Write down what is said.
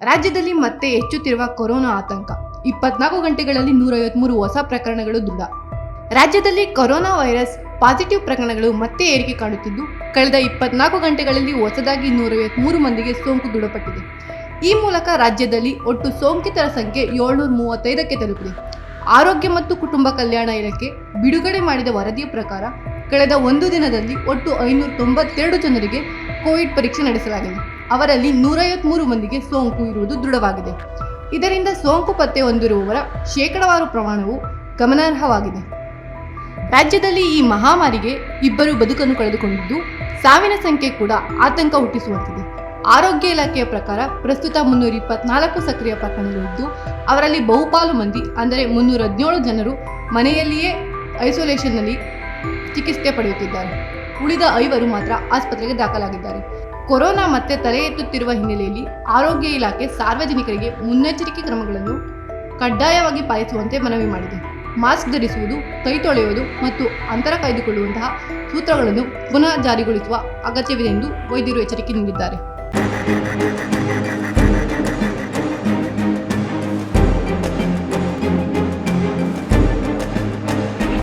ರಾಜ್ಯದಲ್ಲಿ ಮತ್ತೆ ಹೆಚ್ಚುತ್ತಿರುವ ಕೊರೋನಾ ಆತಂಕ. ಇಪ್ಪತ್ನಾಲ್ಕು ಗಂಟೆಗಳಲ್ಲಿ ನೂರೈವತ್ಮೂರು ಹೊಸ ಪ್ರಕರಣಗಳು ದೃಢ. ರಾಜ್ಯದಲ್ಲಿ ಕೊರೋನಾ ವೈರಸ್ ಪಾಸಿಟಿವ್ ಪ್ರಕರಣಗಳು ಮತ್ತೆ ಏರಿಕೆ ಕಾಣುತ್ತಿದ್ದು, ಕಳೆದ ಇಪ್ಪತ್ನಾಲ್ಕು ಗಂಟೆಗಳಲ್ಲಿ ಹೊಸದಾಗಿ ನೂರೈವತ್ಮೂರು ಮಂದಿಗೆ ಸೋಂಕು ದೃಢಪಟ್ಟಿದೆ. ಈ ಮೂಲಕ ರಾಜ್ಯದಲ್ಲಿ ಒಟ್ಟು ಸೋಂಕಿತರ ಸಂಖ್ಯೆ ಏಳ್ನೂರ ಮೂವತ್ತೈದಕ್ಕೆ ತಲುಪಿದೆ. ಆರೋಗ್ಯ ಮತ್ತು ಕುಟುಂಬ ಕಲ್ಯಾಣ ಇಲಾಖೆ ಬಿಡುಗಡೆ ಮಾಡಿದ ವರದಿಯ ಪ್ರಕಾರ, ಕಳೆದ ಒಂದು ದಿನದಲ್ಲಿ ಒಟ್ಟು ಐನೂರ ತೊಂಬತ್ತೆರಡು ಜನರಿಗೆ ಕೋವಿಡ್ ಪರೀಕ್ಷೆ ನಡೆಸಲಾಗಿದೆ. ಅವರಲ್ಲಿ ನೂರೈವತ್ಮೂರು ಮಂದಿಗೆ ಸೋಂಕು ಇರುವುದು ದೃಢವಾಗಿದೆ. ಇದರಿಂದ ಸೋಂಕು ಪತ್ತೆ ಹೊಂದಿರುವವರ ಶೇಕಡವಾರು ಪ್ರಮಾಣವು ಗಮನಾರ್ಹವಾಗಿದೆ. ರಾಜ್ಯದಲ್ಲಿ ಈ ಮಹಾಮಾರಿಗೆ ಇಬ್ಬರು ಬದುಕನ್ನು ಕಳೆದುಕೊಂಡಿದ್ದು, ಸಾವಿನ ಸಂಖ್ಯೆ ಕೂಡ ಆತಂಕ ಹುಟ್ಟಿಸುವಂತಿದೆ. ಆರೋಗ್ಯ ಇಲಾಖೆಯ ಪ್ರಕಾರ ಪ್ರಸ್ತುತ ಮುನ್ನೂರ ಇಪ್ಪತ್ನಾಲ್ಕು ಸಕ್ರಿಯ ಪ್ರಕರಣಗಳಿದ್ದು ಅವರಲ್ಲಿ ಬಹುಪಾಲು ಮಂದಿ, ಅಂದರೆ ಮುನ್ನೂರ ಹದಿನೇಳು ಜನರು ಮನೆಯಲ್ಲಿಯೇ ಐಸೋಲೇಷನ್ನಲ್ಲಿ ಚಿಕಿತ್ಸೆ ಪಡೆಯುತ್ತಿದ್ದಾರೆ. ಉಳಿದ ಐವರು ಮಾತ್ರ ಆಸ್ಪತ್ರೆಗೆ ದಾಖಲಾಗಿದ್ದಾರೆ. ಕೊರೋನಾ ಮತ್ತೆ ತಲೆ ಎತ್ತುತ್ತಿರುವ ಹಿನ್ನೆಲೆಯಲ್ಲಿ ಆರೋಗ್ಯ ಇಲಾಖೆ ಸಾರ್ವಜನಿಕರಿಗೆ ಮುನ್ನೆಚ್ಚರಿಕೆ ಕ್ರಮಗಳನ್ನು ಕಡ್ಡಾಯವಾಗಿ ಪಾಲಿಸುವಂತೆ ಮನವಿ ಮಾಡಿದೆ. ಮಾಸ್ಕ್ ಧರಿಸುವುದು, ಕೈ ತೊಳೆಯುವುದು ಮತ್ತು ಅಂತರ ಕಾಯ್ದುಕೊಳ್ಳುವಂತಹ ಸೂತ್ರಗಳನ್ನು ಪುನಃ ಜಾರಿಗೊಳಿಸುವ ಅಗತ್ಯವಿದೆ ಎಂದು ವೈದ್ಯರು ಎಚ್ಚರಿಕೆ ನೀಡಿದ್ದಾರೆ.